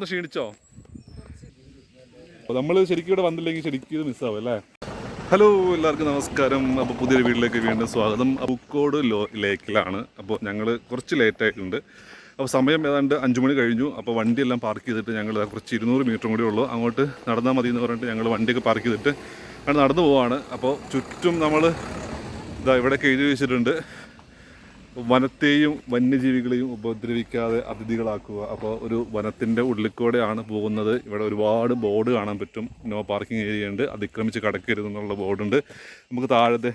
ഒന്ന് ക്ഷീണിച്ചോ? നമ്മൾ ശരിക്കും ഇവിടെ വന്നില്ലെങ്കിൽ ശരിക്കും ഇത് മിസ്സാവും അല്ലേ? ഹലോ എല്ലാവർക്കും നമസ്കാരം. അപ്പോൾ പുതിയൊരു വീട്ടിലേക്ക് വീണ്ടും സ്വാഗതം. പൂക്കോട് ലോ ലേക്കിലാണ്. അപ്പോൾ ഞങ്ങൾ കുറച്ച് ലേറ്റ് ആയിട്ടുണ്ട്. അപ്പോൾ സമയം ഏതാണ്ട് അഞ്ച് മണി കഴിഞ്ഞു. അപ്പോൾ വണ്ടിയെല്ലാം പാർക്ക് ചെയ്തിട്ട് ഞങ്ങൾ കുറച്ച് ഇരുന്നൂറ് മീറ്റർ കൂടി ഉള്ളൂ. അങ്ങോട്ട് നടന്നാൽ മതി എന്ന് പറഞ്ഞിട്ട് ഞങ്ങൾ വണ്ടിയൊക്കെ പാർക്ക് ചെയ്തിട്ട് അങ്ങനെ നടന്നു പോവാണ്. അപ്പോൾ ചുറ്റും നമ്മൾ ഇതാ ഇവിടെ എഴുതി വെച്ചിട്ടുണ്ട്. വനത്തെയും വന്യജീവികളെയും ഉപദ്രവിക്കാതെ അതിഥികളാക്കുക. അപ്പോൾ ഒരു വനത്തിന്റെ ഉള്ളിൽക്കൂടെയാണ് പോകുന്നത്. ഇവിടെ ഒരുപാട് ബോർഡ് കാണാൻ പറ്റും. നോ പാർക്കിംഗ് ഏരിയ ഉണ്ട് അതിക്രമിച്ച് കടക്കരുത് എന്നുള്ള ബോർഡുണ്ട്. നമുക്ക് താഴത്തെ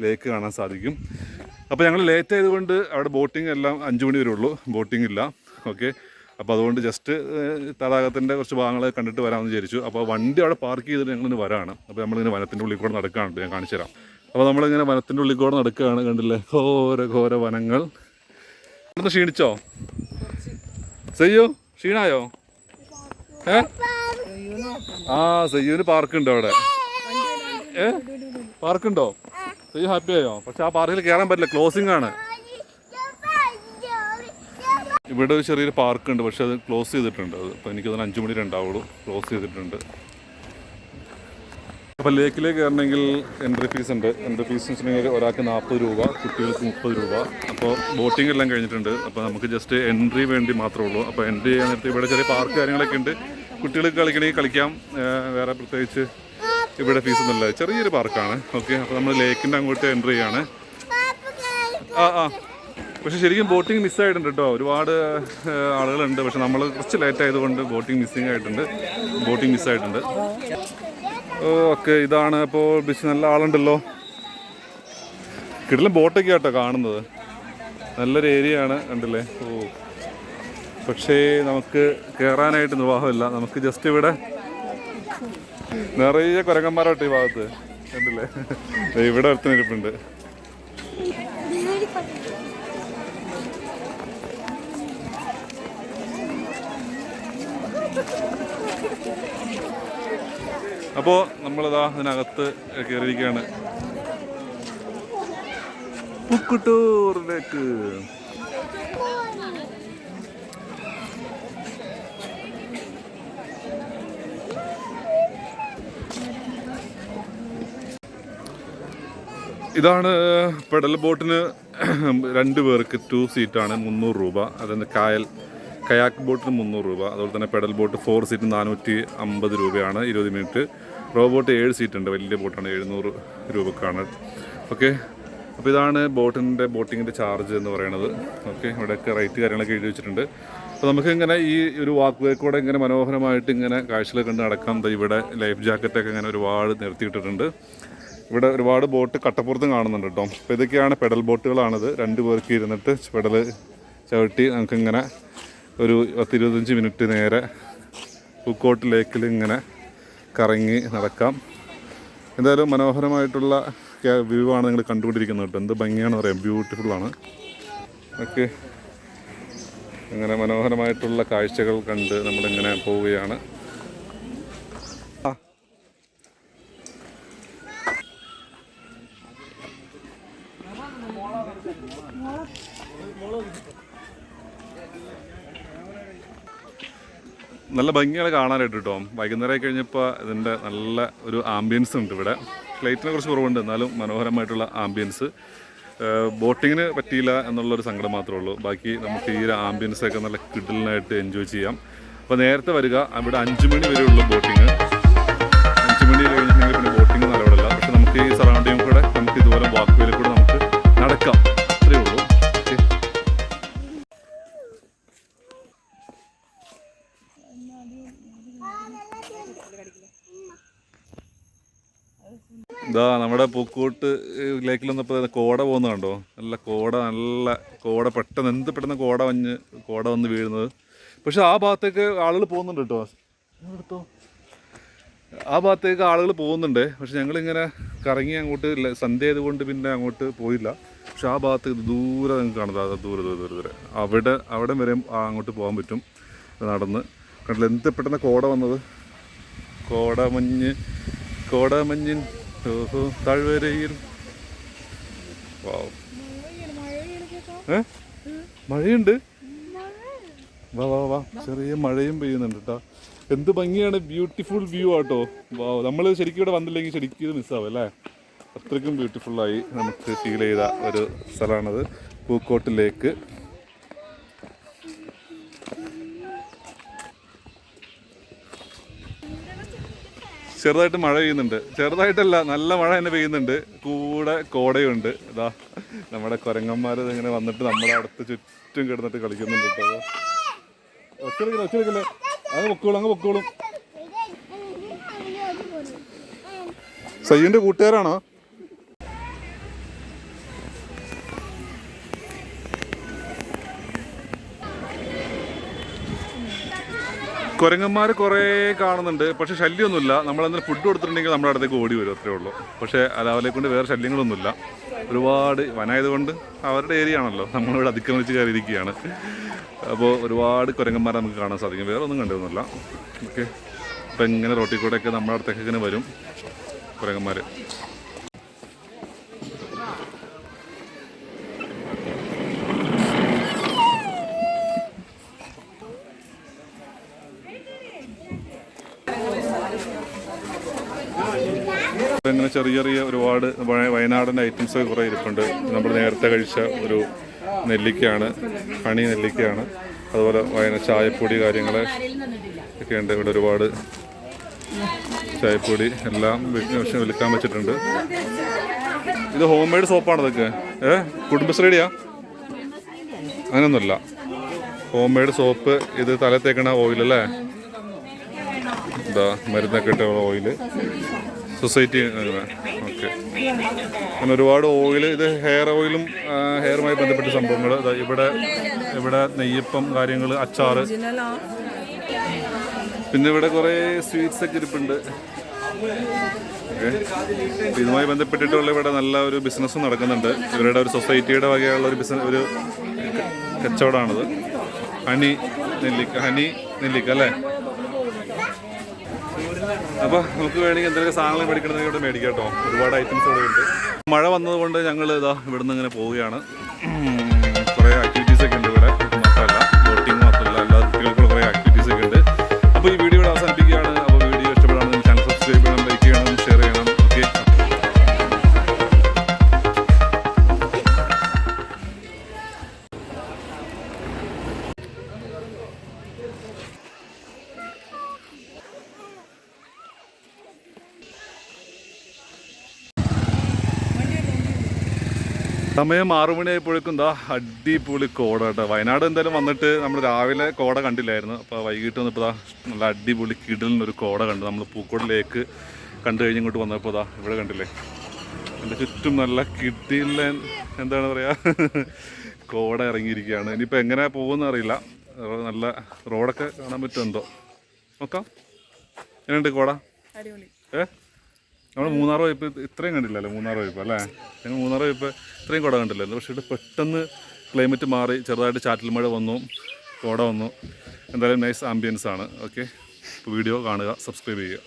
ലേക്ക് കാണാൻ സാധിക്കും. അപ്പോൾ ഞങ്ങൾ ലേറ്റ് ആയതുകൊണ്ട് അവിടെ ബോട്ടിംഗ് എല്ലാം അഞ്ച് മണി വരെ ഉള്ളൂ. ബോട്ടിംഗ് ഇല്ല. ഓക്കെ. അപ്പോൾ അതുകൊണ്ട് ജസ്റ്റ് തടാകത്തിന്റെ കുറച്ച് ഭാഗങ്ങൾ കണ്ടിട്ട് വരാമെന്ന് വിചാരിച്ചു. അപ്പോൾ വണ്ടി അവിടെ പാർക്ക് ചെയ്തിട്ട് ഞങ്ങളിന്ന് വരാണ്. അപ്പോൾ നമ്മളിങ്ങനെ വനത്തിന്റെ ഉള്ളിൽ കൂടെ നടക്കാനുണ്ട്. ഞാൻ കാണിച്ചു തരാം അപ്പോൾ നമ്മളിങ്ങനെ വനത്തിന്റെ ഉള്ളിൽ കൂടെ നടക്കുകയാണ് കണ്ടില്ലേ? ഘോര ഘോര വനങ്ങൾ. ഒന്ന് ക്ഷീണിച്ചോ? സയ്യോ ക്ഷീണായോ? ഏ? ആ സയ്യുവിന് പാർക്കുണ്ടോ അവിടെ. ഏ? പാർക്കുണ്ടോ? സയ്യു ഹാപ്പി ആയോ? പക്ഷെ ആ പാർക്കിൽ കയറാൻ പറ്റില്ല ക്ലോസിംഗ് ആണ്. ഇവിടെ ഒരു ചെറിയൊരു പാർക്കുണ്ട് പക്ഷെ അത് ക്ലോസ് ചെയ്തിട്ടുണ്ട്. അത് അപ്പോൾ എനിക്കതിന് അഞ്ച് മണി ഉണ്ടാവുള്ളൂ ക്ലോസ് ചെയ്തിട്ടുണ്ട്. അപ്പോൾ ലേക്കിലേക്ക് കയറണമെങ്കിൽ എൻട്രി ഫീസ് ഉണ്ട്. എൻട്രി ഫീസ് എന്ന് വെച്ചിട്ടുണ്ടെങ്കിൽ ഒരാൾക്ക് നാൽപ്പത് രൂപ കുട്ടികൾക്ക് മുപ്പത് രൂപ. അപ്പോൾ ബോട്ടിംഗ് എല്ലാം കഴിഞ്ഞിട്ടുണ്ട്. അപ്പോൾ നമുക്ക് ജസ്റ്റ് എൻട്രി വേണ്ടി മാത്രമേ ഉള്ളൂ. അപ്പോൾ എൻട്രി ചെയ്യാൻ നേരത്തെ ഇവിടെ ചെറിയ പാർക്ക് കാര്യങ്ങളൊക്കെ ഉണ്ട്. കുട്ടികൾക്ക് കളിക്കണമെങ്കിൽ കളിക്കാം. വേറെ പ്രത്യേകിച്ച് ഇവിടെ ഫീസ് ഒന്നുമില്ല ചെറിയൊരു പാർക്കാണ് ഓക്കെ അപ്പോൾ നമ്മൾ ലേക്കിന്റെ അങ്ങോട്ട് എൻട്രി ചെയ്യാണ്. ആ ആ. പക്ഷെ ശരിക്കും ബോട്ടിംഗ് മിസ്സായിട്ടുണ്ട് കേട്ടോ ഒരുപാട് ആളുകളുണ്ട്. പക്ഷെ നമ്മൾ കുറച്ച് ലേറ്റ് ആയതുകൊണ്ട് ബോട്ടിംഗ് മിസ്സിംഗ് ആയിട്ടുണ്ട്. ബോട്ടിംഗ് മിസ്സായിട്ടുണ്ട് ഓക്കെ ഇതാണ് ഇപ്പോൾ ബിസ് നല്ല ആളുണ്ടല്ലോ. കിടലും ബോട്ടൊക്കെ ആട്ടോ കാണുന്നത്. നല്ലൊരു ഏരിയ ആണ് കണ്ടില്ലേ? ഓ. പക്ഷേ നമുക്ക് കയറാനായിട്ട് നിർവാഹമില്ല നമുക്ക് ജസ്റ്റ് ഇവിടെ നിറയെ കുരങ്ങന്മാരോട്ട് ഈ ഭാഗത്ത്. കണ്ടില്ലേ? ഇവിടെ അടുത്ത് അപ്പോൾ നമ്മളിതാ അതിനകത്ത് കയറിയിരിക്കുകയാണ്. പുക്കുട്ടൂറിലേക്ക്. ഇതാണ് പെഡൽ ബോട്ടിന് രണ്ട് പേർക്ക് ടു സീറ്റാണ് മുന്നൂറ് രൂപ. അതെന്ന് കായൽ കയാക്ക് ബോട്ടിന് മുന്നൂറ് രൂപ അതുപോലെ തന്നെ പെഡൽ ബോട്ട് ഫോർ സീറ്റ് നാനൂറ്റി അമ്പത് രൂപയാണ് ഇരുപത് മിനിറ്റ് റോ ബോട്ട് ഏഴ് സീറ്റ് ഉണ്ട് വലിയ ബോട്ടാണ് എഴുന്നൂറ് രൂപക്കാണ്. ഓക്കെ അപ്പോൾ ഇതാണ് ബോട്ടിന്റെ ബോട്ടിങ്ങിന്റെ ചാർജ് എന്ന് പറയുന്നത്. ഓക്കെ ഇവിടെയൊക്കെ റേറ്റ് കാര്യങ്ങളൊക്കെ എഴുതി വെച്ചിട്ടുണ്ട്. അപ്പോൾ നമുക്ക് ഇങ്ങനെ ഈ ഒരു വാക്ക് വേ കൂടെ ഇങ്ങനെ മനോഹരമായിട്ട് ഇങ്ങനെ കാഴ്ചകൾ കണ്ട് നടക്കാം. ഇവിടെ ലൈഫ് ജാക്കറ്റൊക്കെ ഇങ്ങനെ ഒരുപാട് നിർത്തിയിട്ടിട്ടുണ്ട്. ഇവിടെ ഒരുപാട് ബോട്ട് കട്ടപ്പുറത്തും കാണുന്നുണ്ട് കേട്ടോ. അപ്പോൾ ഇതൊക്കെയാണ് പെഡൽ ബോട്ടുകളാണിത്. രണ്ട് പേർക്ക് ഇരുന്നിട്ട് പെഡൽ ചവിട്ടി നമുക്കിങ്ങനെ ഒരു പത്തിരുപത്തഞ്ച് മിനിറ്റ് നേരെ പൂക്കോട്ട് ലേക്കിൽ ഇങ്ങനെ കറങ്ങി നടക്കാം. എന്തായാലും മനോഹരമായിട്ടുള്ള വ്യൂ ആണ് നിങ്ങൾ കണ്ടുകൊണ്ടിരിക്കുന്നത് കേട്ടോ. എന്ത് ഭംഗിയാണെന്ന് പറയാം ബ്യൂട്ടിഫുള്ളാണ് ഓക്കെ. അങ്ങനെ മനോഹരമായിട്ടുള്ള കാഴ്ചകൾ കണ്ട് നമ്മളിങ്ങനെ പോവുകയാണ്. നല്ല ഭംഗിയാണ് കാണാനായിട്ട് കേട്ടോ. വൈകുന്നേരം കഴിഞ്ഞപ്പോൾ ഇതിന്റെ നല്ല ഒരു ആംബിയൻസ് ഉണ്ട് ഇവിടെ. ലൈറ്റിനെ കുറച്ച് കുറവുണ്ട്. എന്നാലും മനോഹരമായിട്ടുള്ള ആംബിയൻസ് ബോട്ടിങ്ങിന് പറ്റിയില്ല എന്നുള്ളൊരു സങ്കടം മാത്രമേ ഉള്ളൂ. ബാക്കി നമുക്ക് ഈ ഒരു ആംബിയൻസ് ഒക്കെ നല്ല കിടലിനായിട്ട് എൻജോയ് ചെയ്യാം. അപ്പോൾ നേരത്തെ വരിക. അവിടെ അഞ്ച് മണി വരെയുള്ള ബോട്ടിങ്. അഞ്ച് മണി കഴിഞ്ഞിട്ടുണ്ടെങ്കിൽ പിന്നെ ബോട്ടിങ് നല്ലവിടല്ല. പക്ഷെ നമുക്ക് ഈ സറൗണ്ടിങ്ങിൽ കൂടെ നമുക്ക് ഇതുപോലെ വാക്ക് കൂടെ നമുക്ക് നടക്കാം. ഇതാ നമ്മുടെ പൂക്കോട്ട് ലേക്കിൽ വന്നപ്പോൾ കോട പോകുന്നത് കണ്ടോ? നല്ല കോട നല്ല കോട പെട്ടെന്ന് എന്ത് പെട്ടെന്ന് കോട വഞ്ഞ് കോട വന്ന് വീഴുന്നത്. പക്ഷെ ആ ഭാഗത്തേക്ക് ആളുകൾ പോകുന്നുണ്ട് കേട്ടോ. ആ ഭാഗത്തേക്ക് ആളുകൾ പോകുന്നുണ്ട്. പക്ഷെ ഞങ്ങളിങ്ങനെ കറങ്ങി അങ്ങോട്ട് സന്ധ്യ ആയതുകൊണ്ട് പിന്നെ അങ്ങോട്ട് പോയില്ല. പക്ഷെ ആ ഭാഗത്ത് ദൂരെ നിങ്ങൾക്ക് കാണുന്നത് ദൂരെ ദൂരെ ദൂരെ ദൂരെ. അവിടെ അവിടെ വരെ അങ്ങോട്ട് പോകാൻ പറ്റും. നടന്ന്. കണ്ടില്ല എന്ത് പെട്ടെന്ന് കോട വന്നത്? കോടമഞ്ഞ് കോടമഞ്ഞിൻ ഓഹോ താഴ്വരയിൽ. മഴയുണ്ട്? വാ വാ വാ. ചെറിയ മഴയും പെയ്യുന്നുണ്ട് കേട്ടോ എന്ത് ഭംഗിയാണ് ബ്യൂട്ടിഫുൾ വ്യൂ ആട്ടോ. വാ നമ്മൾ ശരിക്കും ഇവിടെ വന്നില്ലെങ്കിൽ ശരിക്കും ഇത് മിസ്സാവും അല്ലേ? അത്രയ്ക്കും ബ്യൂട്ടിഫുള്ളായി നമുക്ക് ഫീൽ ചെയ്ത ഒരു സ്ഥലമാണത്. പൂക്കോട്ട് ലേക്ക് ചെറുതായിട്ട് മഴ പെയ്യുന്നുണ്ട് ചെറുതായിട്ടല്ല നല്ല മഴ തന്നെ പെയ്യുന്നുണ്ട് കൂടെ കോടയുണ്ട് ഇതാ നമ്മുടെ കുരങ്ങന്മാർ ഇങ്ങനെ വന്നിട്ട് നമ്മുടെ അടുത്ത് ചുറ്റും കിടന്നിട്ട് കളിക്കുന്നുണ്ട് കേട്ടോ ഒച്ചെടുക്കില്ല ഒച്ചെടുക്കില്ല അത് പൊക്കോളും അങ്ങ് പൊക്കോളും കൂട്ടുകാരാണോ കുരങ്ങന്മാർ കുറേ കാണുന്നുണ്ട്. പക്ഷെ ശല്യമൊന്നുമില്ല എന്തെങ്കിലും ഫുഡ് കൊടുത്തിട്ടുണ്ടെങ്കിൽ നമ്മുടെ അടുത്തേക്ക് ഓടി വരും അത്രേ ഉള്ളൂ. പക്ഷേ അവരെ കൊണ്ട് വേറെ ശല്യങ്ങളൊന്നുമില്ല. ഒരുപാട് വനായതുകൊണ്ട് അവരുടെ ഏരിയ ആണല്ലോ. നമ്മളിവിടെ അതിക്രമിച്ച് കയറിയിരിക്കുകയാണ്. അപ്പോൾ ഒരുപാട് കുരങ്ങന്മാരെ നമുക്ക് കാണാൻ സാധിക്കും. വേറെ ഒന്നും കണ്ടിരുന്നില്ല. ഓക്കെ. അപ്പം ഇങ്ങനെ റോട്ടിൽ കൂടെയൊക്കെ നമ്മുടെ അടുത്തേക്ക് ഇങ്ങനെ വരും കുരങ്ങന്മാർ ഇപ്പം ഇങ്ങനെ ചെറിയ ചെറിയ ഒരുപാട് വയനാടൻ ഐറ്റംസ് കുറേ ഇരിപ്പുണ്ട്. നമ്മൾ നേരത്തെ കഴിച്ച ഒരു നെല്ലിക്കയാണ് കണി നെല്ലിക്കയാണ്. അതുപോലെ വയന ചായപ്പൊടി കാര്യങ്ങൾ ഒക്കെ ഉണ്ട്. ഇവിടെ ഒരുപാട് ചായപ്പൊടി എല്ലാം വിൽക്കാൻ വെച്ചിട്ടുണ്ട്. ഇത് ഹോം മെയ്ഡ് സോപ്പാണ് ഇതൊക്കെ? ഏ? കുടുംബശ്രീഡിയാ അങ്ങനെയൊന്നുമില്ല ഹോം മെയ്ഡ് സോപ്പ് ഇത് തല തേക്കണ ഓയിൽ അല്ലേ? എന്താ മരുന്നൊക്കെ ഇട്ട ഓയിൽ സൊസൈറ്റി ഓക്കെ അങ്ങനെ ഒരുപാട് ഓയിൽ ഇത് ഹെയർ ഓയിലും ഹെയറുമായി ബന്ധപ്പെട്ട സംഭവങ്ങൾ ഇവിടെ ഇവിടെ നെയ്യപ്പം കാര്യങ്ങൾ അച്ചാറ്. പിന്നെ ഇവിടെ കുറേ സ്വീറ്റ്സ് ഒക്കെ ഇരിപ്പുണ്ട്. ഇതുമായി ബന്ധപ്പെട്ടിട്ടുള്ള ഇവിടെ നല്ല ഒരു ബിസിനസ് നടക്കുന്നുണ്ട്. ഇവരുടെ ഒരു സൊസൈറ്റിയുടെ വകയുള്ള ഒരു ബിസിനസ് ഒരു കച്ചവടമാണിത്. ഹണി നെല്ലിക്ക ഹണി നെല്ലിക്ക അല്ലേ? അപ്പോൾ നമുക്ക് വേണമെങ്കിൽ എന്തെങ്കിലും സാധനങ്ങൾ മേടിക്കണമെങ്കിൽ ഇവിടെ മേടിക്കാം കേട്ടോ. ഒരുപാട് ഐറ്റംസ് ഇവിടെ ഉണ്ട്. മഴ വന്നതുകൊണ്ട് ഞങ്ങൾ ഇതാ ഇവിടുന്ന് ഇങ്ങനെ പോവുകയാണ്. കുറേ ആക്ടിവിറ്റീസൊക്കെ ഉണ്ട് സമയം ആറു മണിയായപ്പോഴേക്കും എന്താ അടിപൊളി കോട കേട്ടോ. വയനാട് എന്തായാലും വന്നിട്ട് നമ്മൾ രാവിലെ കോട കണ്ടില്ലായിരുന്നു. അപ്പോൾ വൈകിട്ട് വന്നപ്പോൾ ഇതാ നല്ല അടിപൊളി കിടലിനൊരു കോട കണ്ടു. നമ്മൾ പൂക്കോട് ലേക്ക് കണ്ടു കഴിഞ്ഞ് ഇങ്ങോട്ട് വന്നപ്പോൾ ഇതാ ഇവിടെ കണ്ടില്ലേ? എന്റെ ചുറ്റും നല്ല കിടില എന്താണ് പറയുക കോട ഇറങ്ങിയിരിക്കുകയാണ്. ഇനിയിപ്പോൾ എങ്ങനെ പോകുമെന്ന് അറിയില്ല. നല്ല റോഡൊക്കെ കാണാൻ പറ്റുമെന്തോ നോക്കാം. എങ്ങനെയുണ്ട് കോട? ഏ? നമ്മൾ മൂന്നാർ പോയപ്പോൾ ഇത് ഇത്രയും കണ്ടില്ലല്ലോ മൂന്നാർ പോയപ്പോൾ അല്ലേ? ഞങ്ങൾ മൂന്നാർ പോയപ്പോൾ ഇത്രയും കുട കണ്ടില്ലായിരുന്നു പക്ഷേ ഇവിടെ പെട്ടെന്ന് ക്ലൈമറ്റ് മാറി ചെറുതായിട്ട് ചാറ്റൽ മഴ വന്നു കോട വന്നു. എന്തായാലും നൈസ് ആംബിയൻസ് ആണ്. ഓക്കെ വീഡിയോ കാണുക സബ്സ്ക്രൈബ് ചെയ്യുക.